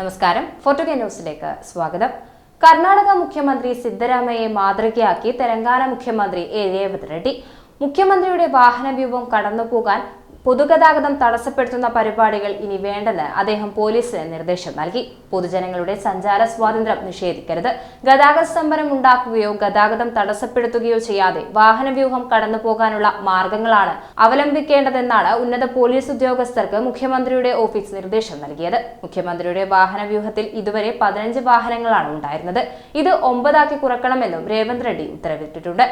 നമസ്കാരം. ഫോർട്ടുഗ ന്യൂസിലേക്ക് സ്വാഗതം. കർണാടക മുഖ്യമന്ത്രി സിദ്ധരാമയ്യെ മാതൃകയാക്കി തെലങ്കാന മുഖ്യമന്ത്രി എ. രേവത് റെഡ്ഡി മുഖ്യമന്ത്രിയുടെ വാഹനവ്യൂഹം കടന്നുപോകാൻ പൊതുഗതാഗതം തടസ്സപ്പെടുത്തുന്ന പരിപാടികൾ ഇനി വേണ്ടെന്ന് അദ്ദേഹം പോലീസിന് നിർദ്ദേശം നൽകി. പൊതുജനങ്ങളുടെ സഞ്ചാര സ്വാതന്ത്ര്യം നിഷേധിക്കരുത്. ഗതാഗത സ്തംഭനം ഉണ്ടാക്കുകയോ ഗതാഗതം തടസ്സപ്പെടുത്തുകയോ ചെയ്യാതെ വാഹനവ്യൂഹം കടന്നു പോകാനുള്ള മാർഗങ്ങളാണ് അവലംബിക്കേണ്ടതെന്നാണ് ഉന്നത പോലീസ് ഉദ്യോഗസ്ഥർക്ക് മുഖ്യമന്ത്രിയുടെ ഓഫീസ് നിർദ്ദേശം നൽകിയത്. മുഖ്യമന്ത്രിയുടെ വാഹനവ്യൂഹത്തിൽ ഇതുവരെ പതിനഞ്ച് വാഹനങ്ങളാണ് ഉണ്ടായിരുന്നത്. ഇത് ഒമ്പതാക്കി കുറക്കണമെന്നും രേവന്ത് റെഡ്ഡി ഉത്തരവിട്ടിട്ടുണ്ട്.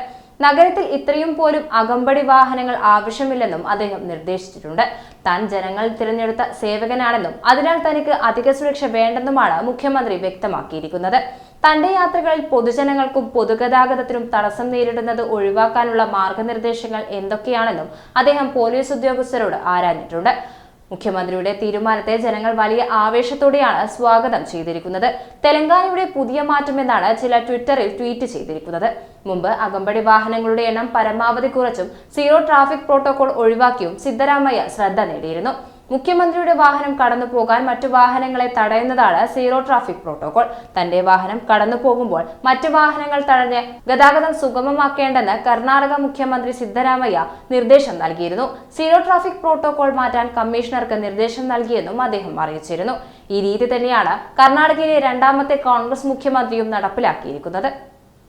നഗരത്തിൽ ഇത്രയും പോലും അകമ്പടി വാഹനങ്ങൾ ആവശ്യമില്ലെന്നും അദ്ദേഹം നിർദ്ദേശിച്ചിട്ടുണ്ട്. താൻ ജനങ്ങൾ തിരഞ്ഞെടുത്ത സേവകനാണെന്നും അതിനാൽ തനിക്ക് അധിക സുരക്ഷ വേണ്ടെന്നുമാണ് മുഖ്യമന്ത്രി വ്യക്തമാക്കിയിരിക്കുന്നത്. തന്റെ യാത്രകളിൽ പൊതുജനങ്ങൾക്കും പൊതുഗതാഗതത്തിനും തടസ്സം നേരിടുന്നത് ഒഴിവാക്കാനുള്ള മാർഗനിർദ്ദേശങ്ങൾ എന്തൊക്കെയാണെന്നും അദ്ദേഹം പോലീസ് ഉദ്യോഗസ്ഥരോട് ആരാഞ്ഞിട്ടുണ്ട്. മുഖ്യമന്ത്രിയുടെ തീരുമാനത്തെ ജനങ്ങൾ വലിയ ആവേശത്തോടെയാണ് സ്വാഗതം ചെയ്തിരിക്കുന്നത്. തെലങ്കാനയുടെ പുതിയ മാറ്റമെന്നാണ് ചില ട്വിറ്ററിൽ ട്വീറ്റ് ചെയ്തിരിക്കുന്നത്. മുമ്പ് അകമ്പടി വാഹനങ്ങളുടെ എണ്ണം പരമാവധി കുറച്ചും സീറോ ട്രാഫിക് പ്രോട്ടോകോൾ ഒഴിവാക്കിയും സിദ്ധരാമയ്യ ശ്രദ്ധ നേടിയിരുന്നു. മുഖ്യമന്ത്രിയുടെ വാഹനം കടന്നു പോകാൻ മറ്റു വാഹനങ്ങളെ തടയുന്നതാണ് സീറോ ട്രാഫിക് പ്രോട്ടോകോൾ. തന്റെ വാഹനം കടന്നു പോകുമ്പോൾ മറ്റു വാഹനങ്ങൾ തടഞ്ഞ് ഗതാഗതം സുഗമമാക്കേണ്ടെന്ന് കർണാടക മുഖ്യമന്ത്രി സിദ്ധരാമയ്യ നിർദ്ദേശം നൽകിയിരുന്നു. സീറോ ട്രാഫിക് പ്രോട്ടോകോൾ മാറ്റാൻ കമ്മീഷണർക്ക് നിർദ്ദേശം നൽകിയെന്നും അദ്ദേഹം അറിയിച്ചിരുന്നു. ഈ രീതി തന്നെയാണ് കർണാടകയിലെ രണ്ടാമത്തെ കോൺഗ്രസ് മുഖ്യമന്ത്രിയും നടപ്പിലാക്കിയിരിക്കുന്നത്.